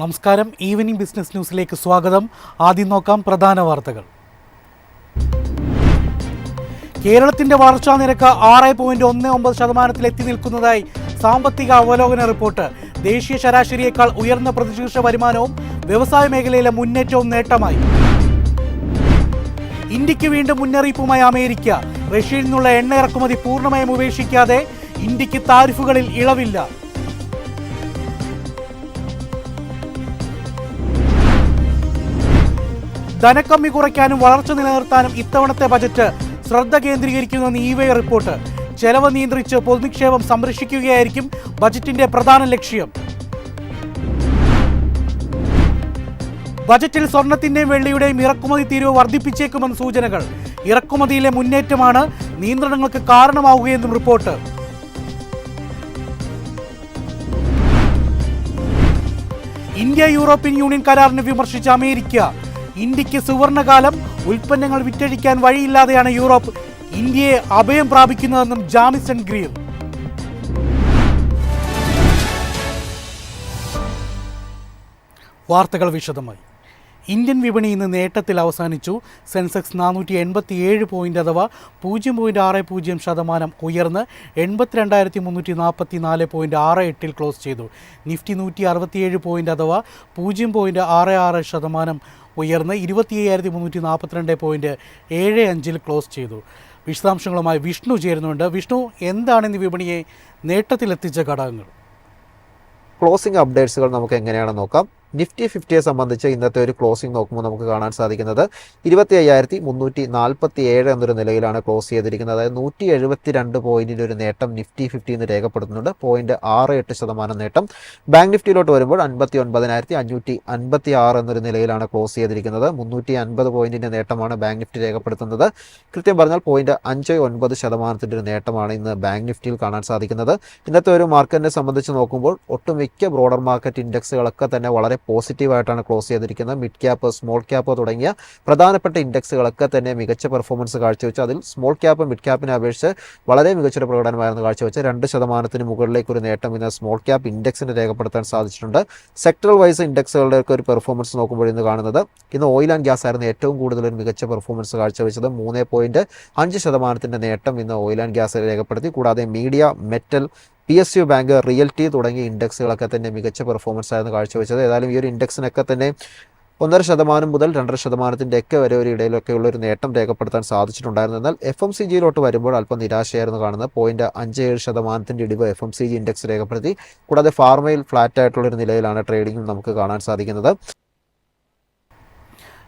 നമസ്കാരം evening business ന്യൂസിലേക്ക് സ്വാഗതം. ആദ്യം നോക്കാം പ്രധാന വാർത്തകൾ. കേരളത്തിന്റെ വളർച്ചാ നിരക്ക് ആറ് പോയിന്റ് ഒന്ന് ഒമ്പത് ശതമാനത്തിൽ എത്തി നിൽക്കുന്നതായി സാമ്പത്തിക അവലോകന റിപ്പോർട്ട്. ദേശീയ ശരാശരിയേക്കാൾ ഉയർന്ന പ്രതിശീർഷ വരുമാനവും വ്യവസായ മേഖലയിലെ മുന്നേറ്റവും നേട്ടമായി. ഇന്ത്യയ്ക്ക് വീണ്ടും മുന്നറിയിപ്പുമായി അമേരിക്ക. റഷ്യയിൽ നിന്നുള്ള എണ്ണ ഇറക്കുമതി പൂർണമായും ഉപേക്ഷിക്കാതെ ഇന്ത്യയ്ക്ക് താരിഫുകളിൽ ഇളവില്ല. ധനക്കമ്മി കുറയ്ക്കാനും വളർച്ച നിലനിർത്താനും ഇത്തവണത്തെ ബജറ്റ് ശ്രദ്ധ കേന്ദ്രീകരിക്കുന്നുവെന്ന് വൈ റിപ്പോർട്ട്. ചെലവ് നിയന്ത്രിച്ച് പൊതുനിക്ഷേപം സംരക്ഷിക്കുകയായിരിക്കും ബജറ്റിന്റെ പ്രധാന ലക്ഷ്യം. ബജറ്റിൽ സ്വർണത്തിന്റെയും വെള്ളിയുടെയും ഇറക്കുമതി തീരുവ വർദ്ധിപ്പിച്ചേക്കുമെന്ന് സൂചനകൾ. ഇറക്കുമതിയിലെ മുന്നേറ്റമാണ് നിയന്ത്രണങ്ങൾക്ക് കാരണമാവുകയെന്നും റിപ്പോർട്ട്. ഇന്ത്യ യൂറോപ്യൻ യൂണിയൻ കരാറിനെ വിമർശിച്ച അമേരിക്ക. ഇന്ത്യയ്ക്ക് സുവർണകാലം ഉൽപ്പന്നങ്ങൾ വിറ്റഴിക്കാൻ വഴിയില്ലാതെയാണ് യൂറോപ്പ് ഇന്ത്യയെ അഭയം പ്രാപിക്കുന്നതെന്നും ജാമിസൺ ഗ്രീർ വാർത്തകൾ വിശദമായി. ഇന്ത്യൻ വിപണി ഇന്ന് നേട്ടത്തിൽ അവസാനിച്ചു. സെൻസെക്സ് നാനൂറ്റി എൺപത്തി ഏഴ് പോയിന്റ് അഥവാ പൂജ്യം പോയിന്റ് ആറ് പൂജ്യം ശതമാനം ഉയർന്ന് എൺപത്തിരണ്ടായിരത്തി മുന്നൂറ്റി നാൽപ്പത്തി നാല് പോയിന്റ് ആറ് എട്ടിൽ ക്ലോസ് ചെയ്തു. നിഫ്റ്റി നൂറ്റി അറുപത്തിയേഴ് പോയിന്റ് അഥവാ പൂജ്യം പോയിന്റ് ആറ് ആറ് ശതമാനം ഉയർന്ന് ഇരുപത്തി അയ്യായിരത്തി മുന്നൂറ്റി നാൽപ്പത്തിരണ്ട് പോയിന്റ് ഏഴ് അഞ്ചിൽ ക്ലോസ് ചെയ്തു. വിശദാംശങ്ങളുമായി വിഷ്ണു ചേരുന്നുണ്ട്. വിഷ്ണു എന്താണ് ഇന്ന് വിപണിയെ നേട്ടത്തിലെത്തിച്ച ഘടകങ്ങൾ? ക്ലോസിംഗ് അപ്ഡേറ്റ്സുകൾ നമുക്ക് എങ്ങനെയാണെന്ന് നോക്കാം. നിഫ്റ്റി ഫിഫ്റ്റിയെ സംബന്ധിച്ച് ഇന്നത്തെ ഒരു ക്ലോസിംഗ് നോക്കുമ്പോൾ നമുക്ക് കാണാൻ സാധിക്കുന്നത് ഇരുപത്തി അയ്യായിരത്തി മുന്നൂറ്റി നാൽപ്പത്തി ഏഴ് എന്നൊരു നിലയിലാണ് ക്ലോസ് ചെയ്തിരിക്കുന്നത്. അതായത് നൂറ്റി എഴുപത്തി രണ്ട് പോയിന്റിന്റെ ഒരു നേട്ടം നിഫ്റ്റി ഫിഫ്റ്റി എന്ന് രേഖപ്പെടുത്തുന്നുണ്ട്. പോയിന്റ് ആറ് എട്ട് ശതമാനം നേട്ടം. ബാങ്ക് നിഫ്റ്റിയിലോട്ട് വരുമ്പോൾ അൻപത്തി ഒൻപതിനായിരത്തി അഞ്ഞൂറ്റി അൻപത്തി ആറ് എന്നൊരു നിലയിലാണ് ക്ലോസ് ചെയ്തിരിക്കുന്നത്. മുന്നൂറ്റി അൻപത് പോയിന്റിന്റെ നേട്ടമാണ് ബാങ്ക് നിഫ്റ്റി രേഖപ്പെടുത്തുന്നത്. കൃത്യം പറഞ്ഞാൽ പോയിന്റ് അഞ്ച് ഒൻപത് ശതമാനത്തിന്റെ ഒരു നേട്ടമാണ് ഇന്ന് ബാങ്ക് നിഫ്റ്റിയിൽ കാണാൻ സാധിക്കുന്നത്. ഇന്നത്തെ ഒരു മാർക്കറ്റിനെ സംബന്ധിച്ച് നോക്കുമ്പോൾ ഒട്ടുമിക്ക ബ്രോഡർ മാർക്കറ്റ് ഇൻഡെക്സുകളൊക്കെ തന്നെ വളരെ പോസിറ്റീവായിട്ടാണ് ക്ലോസ് ചെയ്തിരിക്കുന്നത്. മിഡ് ക്യാപ്പ് സ്മോൾ ക്യാപ്പ് തുടങ്ങിയ പ്രധാനപ്പെട്ട ഇൻഡെക്സുകളൊക്കെ തന്നെ മികച്ച പെർഫോമൻസ് കാഴ്ചവെച്ചു. അതിൽ സ്മോൾ ക്യാപ്പ് മിഡ് ക്യാപ്പിനെ അപേക്ഷിച്ച് വളരെ മികച്ചൊരു പ്രകടനമായിരുന്നു കാഴ്ചവെച്ച് രണ്ട് ശതമാനത്തിന് മുകളിലേക്ക് ഒരു നേട്ടം ഇന്ന് സ്മോൾ ക്യാപ്പ് ഇൻഡെക്സിന് രേഖപ്പെടുത്താൻ സാധിച്ചിട്ടുണ്ട്. സെക്ടറൽ വൈസ് ഇൻഡെക്സുകളുടെ ഒക്കെ ഒരു പെർഫോമൻസ് നോക്കുമ്പോൾ ഇന്ന് കാണുന്നത് ഇന്ന് ഓയിൽ ആൻഡ് ഗ്യാസ് ആയിരുന്നു ഏറ്റവും കൂടുതൽ ഒരു മികച്ച പെർഫോമൻസ് കാഴ്ചവെച്ചത്. മൂന്ന് പോയിന്റ് അഞ്ച് ശതമാനത്തിന്റെ നേട്ടം ഇന്ന് ഓയിൽ ആൻഡ് ഗ്യാസ് രേഖപ്പെടുത്തി. കൂടാതെ media metal P S U bank realty തുടങ്ങിയ ഇൻഡെക്സുകളൊക്കെ തന്നെ മികച്ച പെർഫോമൻസ് ആയിരുന്നു കാഴ്ചവെച്ചത്. ഏതായാലും ഈ ഒരു ഇൻഡെക്സിനൊക്കെ തന്നെ ഒന്നര ശതമാനം മുതൽ രണ്ടര ശതമാനത്തിന്റെ ഒക്കെ വരെ ഒരു ഇടയിലൊക്കെ ഒരു നേട്ടം രേഖപ്പെടുത്താൻ സാധിച്ചിട്ടുണ്ടായിരുന്നു. എന്നാൽ എഫ് എം സി ജിയിലോട്ട് വരുമ്പോൾ അല്പം നിരാശയായിരുന്നു കാണുന്നത്. പോയിന്റ് അഞ്ച് ഏഴ് ശതമാനത്തിന്റെ ഇടിവ് F M C G index രേഖപ്പെടുത്തി. കൂടാതെ ഫാർമയിൽ ഫ്ലാറ്റ് ആയിട്ടുള്ള ഒരു നിലയിലാണ് ട്രേഡിംഗ് നമുക്ക് കാണാൻ സാധിക്കുന്നത്.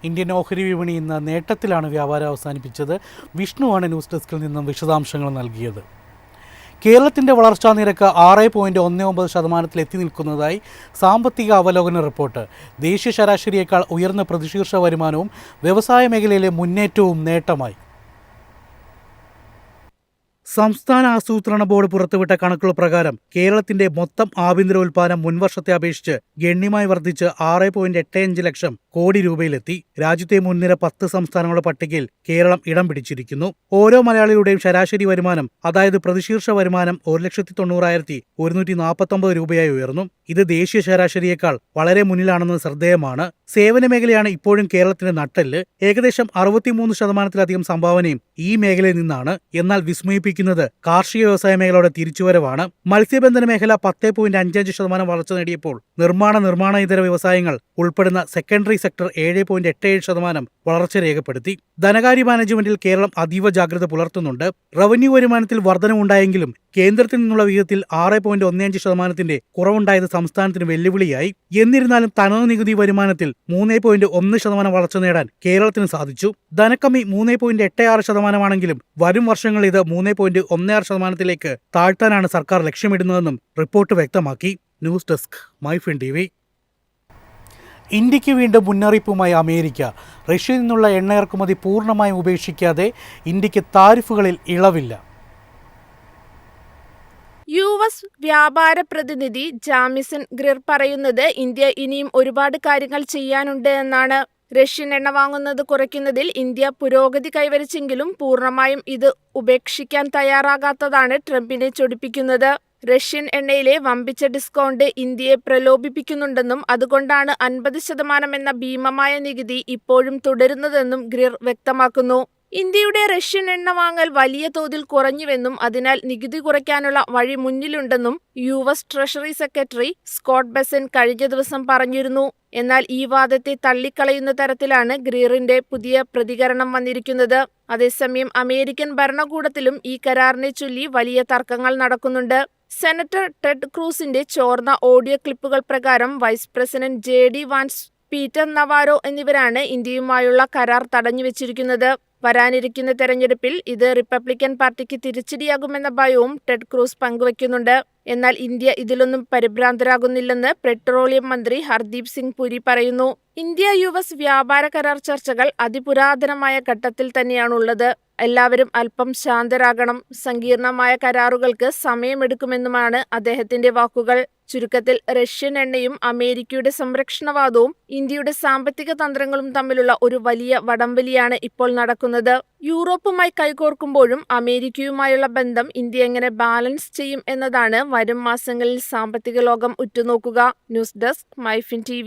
ഇന്ത്യൻ ഓഹരി വിപണി ഇന്ന് നേട്ടത്തിലാണ് വ്യാപാരം അവസാനിപ്പിച്ചത്. വിഷ്ണുവാണ് ന്യൂസ് ഡെസ്കിൽ നിന്നും വിശദാംശങ്ങൾ നൽകിയത്. കേരളത്തിന്റെ വളർച്ചാ നിരക്ക് ആറ് പോയിന്റ് ഒന്ന് ഒമ്പത് ശതമാനത്തിൽ എത്തി നിൽക്കുന്നതായി സാമ്പത്തിക അവലോകന റിപ്പോർട്ട്. ദേശീയ ശരാശരിയേക്കാൾ ഉയർന്ന പ്രതിശീർഷ വരുമാനവും വ്യവസായ മേഖലയിലെ മുന്നേറ്റവും നേട്ടമായി. സംസ്ഥാന ആസൂത്രണ ബോർഡ് പുറത്തുവിട്ട കണക്കുകൾ പ്രകാരം കേരളത്തിന്റെ മൊത്തം ആഭ്യന്തര ഉൽപ്പാദനം മുൻവർഷത്തെ അപേക്ഷിച്ച് ഗണ്യമായി വർദ്ധിച്ച് ആറ് പോയിന്റ് എട്ട് അഞ്ച് ലക്ഷം കോടി രൂപയിലെത്തി. രാജ്യത്തെ മുൻനിര പത്ത് സംസ്ഥാനങ്ങളുടെ പട്ടികയിൽ കേരളം ഇടം പിടിച്ചിരിക്കുന്നു. ഓരോ മലയാളിയുടെയും ശരാശരി വരുമാനം അതായത് പ്രതിശീർഷ വരുമാനം ഒരു ലക്ഷത്തി തൊണ്ണൂറായിരത്തി ഒരുന്നൂറ്റി നാൽപ്പത്തൊമ്പത് രൂപയായി ഉയർന്നു. ഇത് ദേശീയ ശരാശരിയേക്കാൾ വളരെ മുന്നിലാണെന്ന് ശ്രദ്ധേയമാണ്. സേവന മേഖലയാണ് ഇപ്പോഴും കേരളത്തിന്റെ നട്ടെല്ല്. ഏകദേശം അറുപത്തിമൂന്ന് ശതമാനത്തിലധികം സംഭാവനയും ഈ മേഖലയിൽ നിന്നാണ്. എന്നാൽ വിസ്മയിപ്പിക്കുന്നത് കാർഷിക വ്യവസായ മേഖലയുടെ തിരിച്ചുവരവാണ്. മത്സ്യബന്ധന മേഖല പത്ത് പോയിന്റ് അഞ്ചഞ്ച് ശതമാനം വളർച്ച നേടിയപ്പോൾ നിർമ്മാണ നിർമ്മാണ ഇതര വ്യവസായങ്ങൾ ഉൾപ്പെടുന്ന സെക്കൻഡറി സെക്ടർ ഏഴ് പോയിന്റ് എട്ട് ഏഴ് ശതമാനം വളർച്ച രേഖപ്പെടുത്തി. ധനകാര്യ മാനേജ്മെന്റിൽ കേരളം അതീവ ജാഗ്രത പുലർത്തുന്നുണ്ട്. റവന്യൂ വരുമാനത്തിൽ വർധനവുണ്ടായെങ്കിലും കേന്ദ്രത്തിൽ നിന്നുള്ള വിഹിതത്തിൽ ആറ് പോയിന്റ് ഒന്നേഞ്ച് ശതമാനത്തിന്റെ കുറവുണ്ടായത് സംസ്ഥാനത്തിന് വെല്ലുവിളിയായി. എന്നിരുന്നാലും തനത് നികുതി വരുമാനത്തിൽ മൂന്ന് പോയിന്റ് ഒന്ന് ശതമാനം വളർച്ച നേടാൻ കേരളത്തിന് സാധിച്ചു. ധനക്കമ്മി മൂന്ന് പോയിന്റ് എട്ട് ആറ് ശതമാനമാണെങ്കിലും വരും വർഷങ്ങളിൽ ഇത് മൂന്ന് പോയിന്റ് ഒന്ന് ആറ് ശതമാനത്തിലേക്ക് താഴ്ത്താനാണ് സർക്കാർ ലക്ഷ്യമിടുന്നതെന്നും റിപ്പോർട്ട് വ്യക്തമാക്കി. News desk MyFin T V. ഇന്ത്യയ്ക്ക് വീണ്ടും മുന്നറിയിപ്പുമായി അമേരിക്ക. റഷ്യയിൽ നിന്നുള്ള എണ്ണ ഇറക്കുമതി പൂർണമായും ഉപേക്ഷിക്കാതെ ഇന്ത്യയ്ക്ക് താരിഫുകളിൽ ഇളവില്ല. യു എസ് വ്യാപാര പ്രതിനിധി ജാമിസൺ ഗ്രിർ പറയുന്നത് ഇന്ത്യ ഇനിയും ഒരുപാട് കാര്യങ്ങൾ ചെയ്യാനുണ്ട് എന്നാണ് റഷ്യൻ എണ്ണ വാങ്ങുന്നത് കുറയ്ക്കുന്നതിൽ ഇന്ത്യ പുരോഗതി കൈവരിച്ചെങ്കിലും പൂർണമായും ഇത് ഉപേക്ഷിക്കാൻ തയ്യാറാകാത്തതാണ് ട്രംപിനെ ചൊടിപ്പിക്കുന്നത്. റഷ്യൻ എണ്ണയിലെ വമ്പിച്ച ഡിസ്കൗണ്ട് ഇന്ത്യയെ പ്രലോഭിപ്പിക്കുന്നുണ്ടെന്നും അതുകൊണ്ടാണ് അൻപത് ശതമാനം എന്ന ഭീമമായ നികുതി ഇപ്പോഴും തുടരുന്നതെന്നും ഗ്രിർ വ്യക്തമാക്കുന്നു. ഇന്ത്യയുടെ റഷ്യൻ എണ്ണ വാങ്ങൽ വലിയ തോതിൽ കുറഞ്ഞുവെന്നും അതിനാൽ നികുതി കുറയ്ക്കാനുള്ള വഴി മുന്നിലുണ്ടെന്നും U S treasury secretary Scott Bessent കഴിഞ്ഞ ദിവസം പറഞ്ഞിരുന്നു. എന്നാൽ ഈ വാദത്തെ തള്ളിക്കളയുന്ന തരത്തിലാണ് ഗ്രീറിന്റെ പുതിയ പ്രതികരണം വന്നിരിക്കുന്നത്. അതേസമയം അമേരിക്കൻ ഭരണകൂടത്തിലും ഈ കരാറിനെ ചൊല്ലി വലിയ തർക്കങ്ങൾ നടക്കുന്നുണ്ട്. സെനറ്റർ ടെഡ് ക്രൂസിന്റെ ചോർന്ന ഓഡിയോ ക്ലിപ്പുകൾ പ്രകാരം vice president J D Vance Peter Navarro എന്നിവരാണ് ഇന്ത്യയുമായുള്ള കരാർ തടഞ്ഞുവച്ചിരിക്കുന്നത്. വരാനിരിക്കുന്ന തെരഞ്ഞെടുപ്പിൽ ഇത് റിപ്പബ്ലിക്കൻ പാർട്ടിക്ക് തിരിച്ചടിയാകുമെന്ന ഭയവും ടെഡ് ക്രൂസ് പങ്കുവയ്ക്കുന്നുണ്ട് എന്നാൽ ഇന്ത്യ ഇതിലൊന്നും പരിഭ്രാന്തരാകുന്നില്ലെന്ന് പെട്രോളിയം മന്ത്രി ഹർദീപ് സിംഗ് പുരി പറയുന്നു. ഇന്ത്യ യു എസ് വ്യാപാര കരാർ ചർച്ചകൾ അതിപുരാതനമായ ഘട്ടത്തിൽ തന്നെയാണുള്ളത്. എല്ലാവരും അല്പം ശാന്തരാകണം. സങ്കീർണമായ കരാറുകൾക്ക് സമയമെടുക്കുമെന്നുമാണ് അദ്ദേഹത്തിന്റെ വാക്കുകൾ. ചുരുക്കത്തിൽ റഷ്യൻ എണ്ണയും അമേരിക്കയുടെ സംരക്ഷണവാദവും ഇന്ത്യയുടെ സാമ്പത്തിക തന്ത്രങ്ങളും തമ്മിലുള്ള ഒരു വലിയ വടംവലിയാണ് ഇപ്പോൾ നടക്കുന്നത്. യൂറോപ്പുമായി കൈകോർക്കുമ്പോഴും അമേരിക്കയുമായുള്ള ബന്ധം ഇന്ത്യ എങ്ങനെ ബാലൻസ് ചെയ്യും എന്നതാണ് വരും മാസങ്ങളിൽ സാമ്പത്തിക ലോകം ഉറ്റുനോക്കുക. ന്യൂസ് ഡെസ്ക് മൈഫിൻ ടി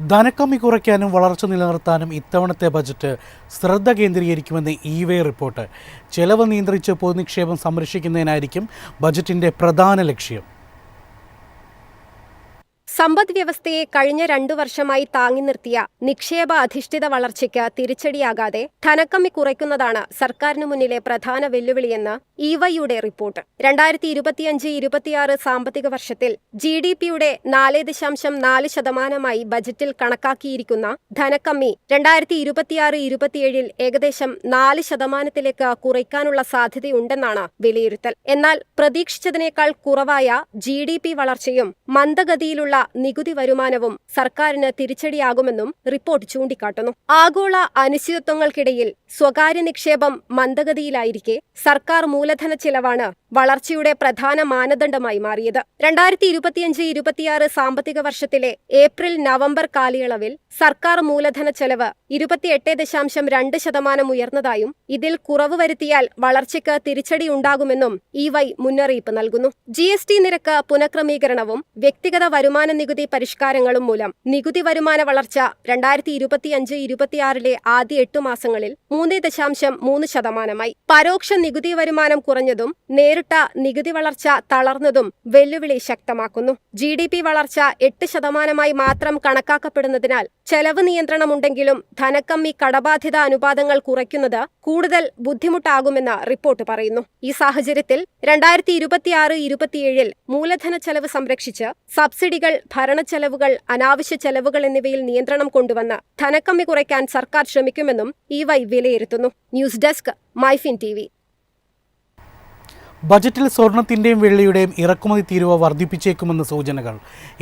ധനക്കമ്മി കുറയ്ക്കാനും വളർച്ച നിലനിർത്താനും ഇത്തവണത്തെ ബജറ്റ് ശ്രദ്ധ കേന്ദ്രീകരിക്കുമെന്ന് ഇ വേ റിപ്പോർട്ട്. ചെലവ് നിയന്ത്രിച്ച് പൊതുനിക്ഷേപം സംരക്ഷിക്കുന്നതിനായിരിക്കും ബജറ്റിന്റെ പ്രധാന ലക്ഷ്യം. സമ്പദ് വ്യവസ്ഥയെ കഴിഞ്ഞ രണ്ടു വർഷമായി താങ്ങി നിർത്തിയ നിക്ഷേപ അധിഷ്ഠിത വളർച്ചയ്ക്ക് തിരിച്ചടിയാകാതെ ധനക്കമ്മി കുറയ്ക്കുന്നതാണ് സർക്കാരിനു മുന്നിലെ പ്രധാന വെല്ലുവിളിയെന്ന് ഇവൈയുടെ റിപ്പോർട്ട്. രണ്ടായിരത്തി ഇരുപത്തിയഞ്ച് ഇരുപത്തിയാറ് സാമ്പത്തിക വർഷത്തിൽ ജി ഡി പിയുടെ നാല് ദശാംശം നാല് ശതമാനമായി ബജറ്റിൽ കണക്കാക്കിയിരിക്കുന്ന ധനക്കമ്മി രണ്ടായിരത്തി ഇരുപത്തിയാറ് ഇരുപത്തിയേഴിൽ ഏകദേശം നാല് ശതമാനത്തിലേക്ക് കുറയ്ക്കാനുള്ള സാധ്യതയുണ്ടെന്നാണ് വിലയിരുത്തൽ. എന്നാൽ പ്രതീക്ഷിച്ചതിനേക്കാൾ കുറവായ ജി ഡി പി വളർച്ചയും മന്ദഗതിയിലുള്ള നികുതി വരുമാനവും സർക്കാരിന് തിരിച്ചടിയാകുമെന്നും റിപ്പോർട്ട് ചൂണ്ടിക്കാട്ടുന്നു. ആഗോള അനിശ്ചിതത്വങ്ങൾക്കിടയിൽ സ്വകാര്യ നിക്ഷേപം മന്ദഗതിയിലായിരിക്കെ സർക്കാർ മൂലധന ചിലവാണ് വളർച്ചയുടെ പ്രധാന മാനദണ്ഡമായി മാറിയത്. രണ്ടായിരത്തി ഇരുപത്തിയഞ്ച് ഇരുപത്തിയാറ് സാമ്പത്തിക വർഷത്തിലെ ഏപ്രിൽ നവംബർ കാലയളവിൽ സർക്കാർ മൂലധന ചെലവ് ഇരുപത്തിയെട്ട് ദശാംശം രണ്ട് ശതമാനം ഉയർന്നതായും ഇതിൽ കുറവ് വരുത്തിയാൽ വളർച്ചയ്ക്ക് തിരിച്ചടി ഉണ്ടാകുമെന്നും ഇ വൈ മുന്നറിയിപ്പ് നൽകുന്നു. ജി എസ് ടി നിരക്ക് പുനഃക്രമീകരണവും വ്യക്തിഗത വരുമാന നികുതി പരിഷ്കാരങ്ങളും മൂലം നികുതി വരുമാന വളർച്ച രണ്ടായിരത്തി ഇരുപത്തിയഞ്ച് ഇരുപത്തിയാറിലെ ആദ്യ എട്ടു മാസങ്ങളിൽ മൂന്ന് ദശാംശം മൂന്ന് ശതമാനമായി. പരോക്ഷ നികുതി വരുമാനം കുറഞ്ഞതും നേരിട്ട നികുതി വളർച്ച തളർന്നതും വെല്ലുവിളി ശക്തമാക്കുന്നു. ജി ഡി പി വളർച്ച എട്ട് ശതമാനമായി മാത്രം കണക്കാക്കപ്പെടുന്നതിനാൽ ചെലവ് നിയന്ത്രണമുണ്ടെങ്കിലും ധനക്കമ്മി കടബാധ്യത അനുപാതങ്ങൾ കുറയ്ക്കുന്നത് കൂടുതൽ ബുദ്ധിമുട്ടാകുമെന്ന് റിപ്പോർട്ട് പറയുന്നു. ഈ സാഹചര്യത്തിൽ രണ്ടായിരത്തി ഇരുപത്തിയാറ് ഇരുപത്തിയേഴിൽ മൂലധന ചെലവ് സംരക്ഷിച്ച് സബ്സിഡികൾ ഭരണച്ചെലവുകൾ അനാവശ്യ ചെലവുകൾ എന്നിവയിൽ നിയന്ത്രണം കൊണ്ടുവന്ന് ധനക്കമ്മി കുറയ്ക്കാൻ സർക്കാർ ശ്രമിക്കുമെന്നും ഇ വൈ വിലയിരുത്തുന്നു. ന്യൂസ് ഡെസ്ക് മൈഫിൻ ടി ബജറ്റിൽ സ്വർണത്തിന്റെയും വെള്ളിയുടെയും ഇറക്കുമതി തീരുവ വർദ്ധിപ്പിച്ചേക്കുമെന്ന് സൂചനകൾ.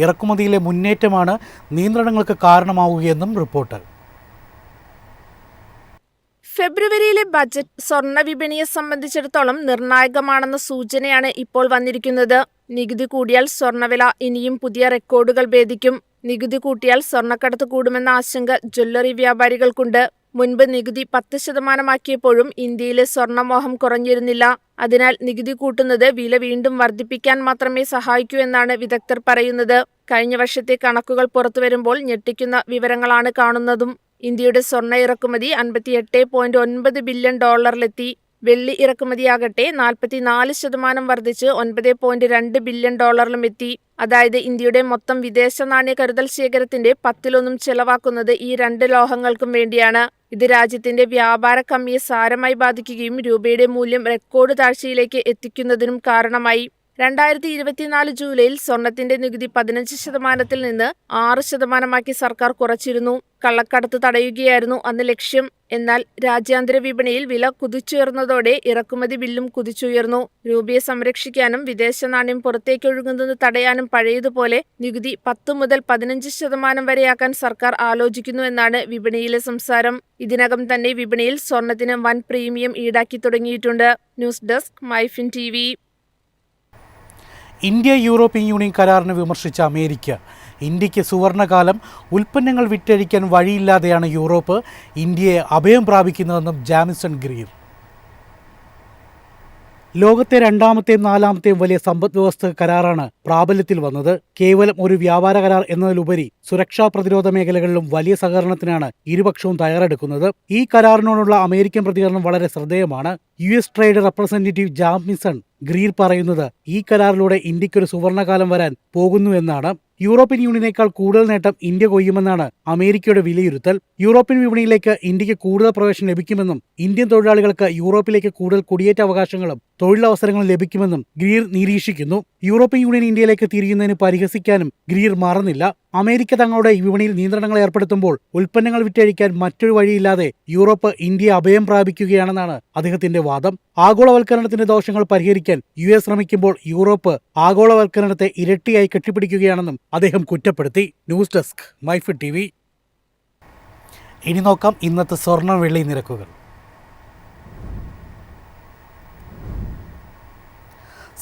ഇറക്കുമതിയിലെ മുന്നേറ്റമാണ് നിയന്ത്രണങ്ങൾക്ക് കാരണമാവുകയെന്നും റിപ്പോർട്ട്. ഫെബ്രുവരിയിലെ ബജറ്റ് സ്വർണ വിപണിയെ സംബന്ധിച്ചിടത്തോളം നിർണായകമാണെന്ന സൂചനയാണ് ഇപ്പോൾ വന്നിരിക്കുന്നത്. നികുതി കൂടിയാൽ സ്വർണവില ഇനിയും പുതിയ റെക്കോർഡുകൾ ഭേദിക്കും. നികുതി കൂട്ടിയാൽ സ്വർണക്കടത്ത് കൂടുമെന്ന ആശങ്ക ജ്വല്ലറി വ്യാപാരികൾക്കുണ്ട്. മുൻപ് നികുതി പത്ത് ശതമാനമാക്കിയപ്പോഴും ഇന്ത്യയിലെ സ്വർണമോഹം കുറഞ്ഞിരുന്നില്ല. അതിനാൽ നികുതി കൂട്ടുന്നത് വില വീണ്ടും വർദ്ധിപ്പിക്കാൻ മാത്രമേ സഹായിക്കൂ എന്നാണ് വിദഗ്ധർ പറയുന്നത്. കഴിഞ്ഞ വർഷത്തെ കണക്കുകൾ പുറത്തുവരുമ്പോൾ ഞെട്ടിക്കുന്ന വിവരങ്ങളാണ് കാണുന്നതും. ഇന്ത്യയുടെ സ്വർണ ഇറക്കുമതി അൻപത്തിയെട്ട് പോയിന്റ് ഒൻപത് ബില്യൺ ഡോളറിലെത്തി. വെള്ളി ഇറക്കുമതിയാകട്ടെ നാൽപ്പത്തിനാല് ശതമാനം വർദ്ധിച്ച് ഒൻപത് പോയിന്റ് രണ്ട് ബില്യൺ ഡോളറിലും എത്തി. അതായത് ഇന്ത്യയുടെ മൊത്തം വിദേശ നാണ്യ കരുതൽ ശേഖരത്തിന്റെ പത്തിലൊന്നും ചെലവാക്കുന്നത് ഈ രണ്ട് ലോഹങ്ങൾക്കും വേണ്ടിയാണ്. ഇത് രാജ്യത്തിന്റെ വ്യാപാര കമ്മിയെ സാരമായി ബാധിക്കുകയും രൂപയുടെ മൂല്യം റെക്കോർഡ് താഴ്ചയിലേക്ക് എത്തിക്കുന്നതിനും കാരണമായി. രണ്ടായിരത്തി ഇരുപത്തിനാല് ജൂലൈയിൽ സ്വർണത്തിന്റെ നികുതി പതിനഞ്ച് ശതമാനത്തിൽ നിന്ന് ആറ് ശതമാനമാക്കി സർക്കാർ കുറച്ചിരുന്നു. കള്ളക്കടത്ത് തടയുകയായിരുന്നു അന്ന് ലക്ഷ്യം. എന്നാൽ രാജ്യാന്തര വിപണിയിൽ വില കുതിച്ചുയർന്നതോടെ ഇറക്കുമതി ബില്ലും കുതിച്ചുയർന്നു. രൂപയെ സംരക്ഷിക്കാനും വിദേശ നാണ്യം പുറത്തേക്കൊഴുകുന്നത് തടയാനും പഴയതുപോലെ നികുതി പത്ത് മുതൽ പതിനഞ്ച് ശതമാനം വരെയാക്കാൻ സർക്കാർ ആലോചിക്കുന്നു എന്നാണ് വിപണിയിലെ സംസാരം. ഇതിനകം തന്നെ വിപണിയിൽ സ്വർണത്തിന് വൻ പ്രീമിയം ഈടാക്കി തുടങ്ങിയിട്ടുണ്ട്. News desk MyFin T India European Union കരാറിനെ വിമർശിച്ച അമേരിക്ക. ഇന്ത്യയ്ക്ക് സുവർണകാലം ഉൽപ്പന്നങ്ങൾ വിറ്റഴിക്കാൻ വഴിയില്ലാതെയാണ് യൂറോപ്പ് ഇന്ത്യയെ അഭയം പ്രാപിക്കുന്നതെന്നും ജാമിസൺ ഗ്രീർ. ലോകത്തെ രണ്ടാമത്തെയും നാലാമത്തെയും വലിയ സമ്പദ് വ്യവസ്ഥ കരാറാണ് പ്രാബല്യത്തിൽ വന്നത്. കേവലം ഒരു വ്യാപാര കരാർ എന്നതിലുപരി സുരക്ഷാ പ്രതിരോധ മേഖലകളിലും വലിയ സഹകരണത്തിനാണ് ഇരുപക്ഷവും തയ്യാറെടുക്കുന്നത്. ഈ കരാറിനോടുള്ള അമേരിക്കൻ പ്രതികരണം വളരെ ശ്രദ്ധേയമാണ്. U S trade representative Jamieson Greer പറയുന്നത് ഈ കരാറിലൂടെ ഇന്ത്യക്കൊരു സുവർണകാലം വരാൻ പോകുന്നു എന്നാണ്. യൂറോപ്യൻ യൂണിയനേക്കാൾ കൂടുതൽ നേട്ടം ഇന്ത്യ കൊയ്യുമെന്നാണ് അമേരിക്കയുടെ വിലയിരുത്തൽ. യൂറോപ്യൻ വിപണിയിലേക്ക് ഇന്ത്യയ്ക്ക് കൂടുതൽ പ്രവേശനം ലഭിക്കുമെന്നും ഇന്ത്യൻ തൊഴിലാളികൾക്ക് യൂറോപ്പിലേക്ക് കൂടുതൽ കുടിയേറ്റ അവകാശങ്ങളും തൊഴിലവസരങ്ങളും ലഭിക്കുമെന്നും ഗ്രീർ നിരീക്ഷിക്കുന്നു. യൂറോപ്യൻ യൂണിയൻ ഇന്ത്യയിലേക്ക് തിരിയുന്നതിന് പരിഹസിക്കാനും ഗ്രീർ മറന്നില്ല. അമേരിക്ക തങ്ങളുടെ വിപണിയിൽ നിയന്ത്രണങ്ങൾ ഏർപ്പെടുത്തുമ്പോൾ ഉൽപ്പന്നങ്ങൾ വിറ്റഴിക്കാൻ മറ്റൊരു വഴിയില്ലാതെ യൂറോപ്പ് ഇന്ത്യ അഭയം പ്രാപിക്കുകയാണെന്നാണ് അദ്ദേഹത്തിന്റെ വാദം. ആഗോളവൽക്കരണത്തിന്റെ ദോഷങ്ങൾ പരിഹരിക്കാൻ യു എസ് ശ്രമിക്കുമ്പോൾ യൂറോപ്പ് ആഗോളവൽക്കരണത്തെ ഇരട്ടിയായി കെട്ടിപ്പിടിക്കുകയാണെന്നും അദ്ദേഹം കുറ്റപ്പെടുത്തി. ന്യൂസ് ഡെസ്ക് മൈഫ് ടി ഇനി നോക്കാം ഇന്നത്തെ സ്വർണ വെള്ളി നിരക്കുകൾ.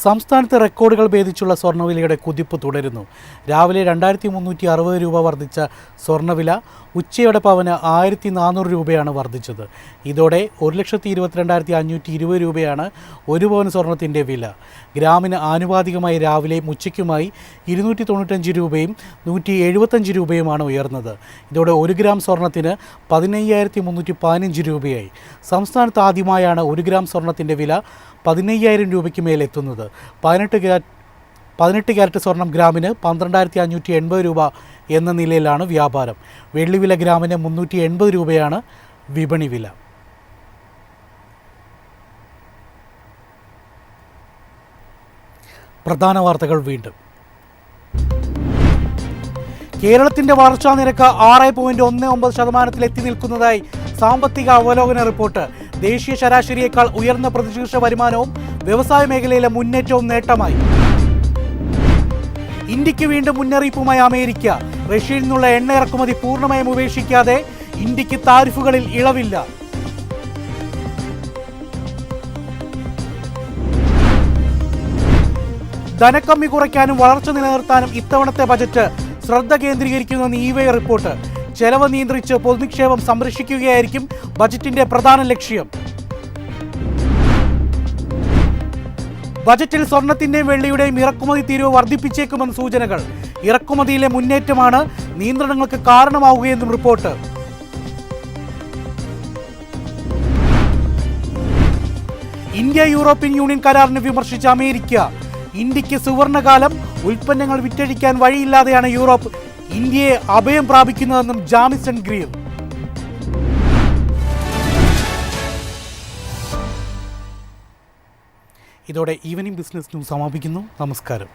സംസ്ഥാനത്ത് റെക്കോർഡുകൾ ഭേദിച്ചുള്ള സ്വർണവിലയുടെ കുതിപ്പ് തുടരുന്നു. രാവിലെ രണ്ടായിരത്തി മുന്നൂറ്റി അറുപത് രൂപ വർദ്ധിച്ച സ്വർണവില ഉച്ചയോടെ പവന് ആയിരത്തി നാനൂറ് രൂപയാണ് വർദ്ധിച്ചത്. ഇതോടെ ഒരു ലക്ഷത്തി ഇരുപത്തിരണ്ടായിരത്തി അഞ്ഞൂറ്റി ഇരുപത് രൂപയാണ് ഒരു പവൻ സ്വർണത്തിന്റെ വില. ഗ്രാമിന് ആനുപാതികമായി രാവിലെയും ഉച്ചയ്ക്കുമായി ഇരുന്നൂറ്റി തൊണ്ണൂറ്റഞ്ച് രൂപയും നൂറ്റി എഴുപത്തഞ്ച് രൂപയുമാണ് ഉയർന്നത്. ഇതോടെ ഒരു ഗ്രാം സ്വർണത്തിന് പതിനയ്യായിരത്തി മുന്നൂറ്റി പതിനഞ്ച് രൂപയായി. സംസ്ഥാനത്ത് ആദ്യമായാണ് ഒരു ഗ്രാം സ്വർണത്തിന്റെ വില പതിനയ്യായിരം രൂപയ്ക്ക് മേലെത്തുന്നത് പതിനെട്ട് ഗ്രാ പതിനെട്ട് ക്യാരറ്റ് സ്വർണം ഗ്രാമിന് പന്ത്രണ്ടായിരത്തി അഞ്ഞൂറ്റി എൺപത് രൂപ എന്ന നിലയിലാണ് വ്യാപാരം. വെള്ളിവില ഗ്രാമിന് മുന്നൂറ്റി എൺപത് രൂപയാണ് വിപണി വില. പ്രധാന വാർത്തകൾ വീണ്ടും. കേരളത്തിന്റെ വളർച്ചാ നിരക്ക് ആറ് പോയിന്റ് ഒന്ന് ഒമ്പത് ശതമാനത്തിൽ എത്തി നിൽക്കുന്നതായി സാമ്പത്തിക അവലോകന റിപ്പോർട്ട്. ദേശീയ ശരാശരിയേക്കാൾ ഉയർന്ന പ്രതിശീർഷ വരുമാനവും വ്യവസായ മേഖലയിലെ മുന്നേറ്റവും നേട്ടമായി. ഇന്ത്യയ്ക്ക് വീണ്ടും മുന്നറിയിപ്പുമായി അമേരിക്ക. റഷ്യയിൽ നിന്നുള്ള എണ്ണ ഇറക്കുമതി പൂർണമായും ഉപേക്ഷിക്കാതെ ഇന്ത്യയ്ക്ക് താരിഫുകളിൽ ഇളവില്ല. ധനക്കമ്മി കുറയ്ക്കാനും വളർച്ച നിലനിർത്താനും ഇത്തവണത്തെ ബജറ്റ് ശ്രദ്ധ കേന്ദ്രീകരിക്കുന്നെന്ന് ഇവൈ റിപ്പോർട്ട്. ചെലവ് നിയന്ത്രിച്ച് പൊതുനിക്ഷേപം സംരക്ഷിക്കുകയായിരിക്കും ബജറ്റിന്റെ പ്രധാന ലക്ഷ്യം. ബജറ്റിൽ സ്വർണത്തിന്റെയും വെള്ളിയുടെയും ഇറക്കുമതി തീരുവ വർദ്ധിപ്പിച്ചേക്കുമെന്ന് സൂചനകൾ. ഇറക്കുമതിയിലെ മുന്നേറ്റമാണ് നിയന്ത്രണങ്ങൾക്ക് കാരണമാവുകയെന്നും റിപ്പോർട്ട്. ഇന്ത്യ യൂറോപ്യൻ യൂണിയൻ കരാറിനെ വിമർശിച്ച അമേരിക്ക. ഇന്ത്യയ്ക്ക് സുവർണകാലം ഉൽപ്പന്നങ്ങൾ വിറ്റഴിക്കാൻ വഴിയില്ലാതെയാണ് യൂറോപ്പ് ഇന്ത്യയെ അഭയം പ്രാപിക്കുന്നതെന്നും ജാമിസൺ ഗ്രീർ ഇതോടെ ഈവനിംഗ് ബിസിനസ് ന്യൂസ് സമാപിക്കുന്നു. നമസ്കാരം.